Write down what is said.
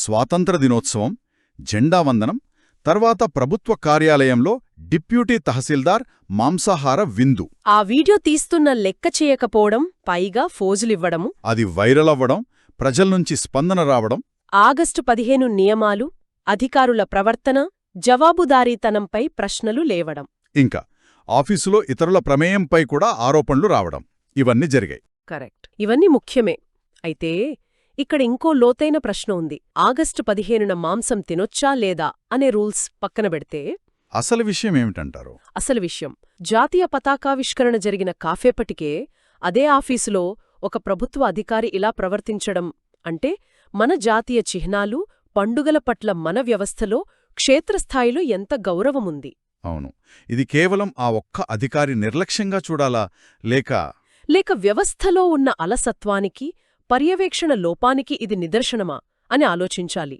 స్వాతంత్ర దినోత్సవం జెండా వందనం తర్వాత ప్రభుత్వ కార్యాలయంలో డిప్యూటీ తహసీల్దార్ మాంసాహార విందు. ఆ వీడియో తీస్తున్న లెక్క చేయకపోవడం పైగా ఫోజులివ్వడము. అది వైరల్ అవ్వడం ప్రజల్నుంచి స్పందన రావడం. ఆగస్టు పదిహేను నియమాలు అధికారుల ప్రవర్తన జవాబుదారీతనంపై ప్రశ్నలు లేవడం. ఇంకా ఆఫీసులో ఇతరుల ప్రమేయంపై కూడా ఆరోపణలు రావడం. ఇవన్నీ జరిగాయి. కరెక్ట్. ఇవన్నీ ముఖ్యమే. అయితే ఇక్కడ ఇంకో లోతైన ప్రశ్న ఉంది. ఆగస్టు పదిహేనున మాంసం తినొచ్చా లేదా అనే రూల్స్ పక్కన పెడితే? అసలు విషయం ఏమిటంటారు? అసలు విషయం. జాతీయ పతాకావిష్కరణ జరిగిన కాఫేపటికే అదే ఆఫీసులో ఒక ప్రభుత్వ అధికారి ఇలా ప్రవర్తించడం అంటే మన జాతీయ చిహ్నాలు పండుగల పట్ల మన వ్యవస్థలో క్షేత్రస్థాయిలో ఎంత గౌరవముంది అవును. ఇది కేవలం ఆ ఒక్క అధికారి నిర్లక్ష్యంగా చూడాలా? లేక లేక వ్యవస్థలో ఉన్న అలసత్వానికి పర్యవేక్షణ లోపానికి ఇది నిదర్శనమా అని ఆలోచించాలి.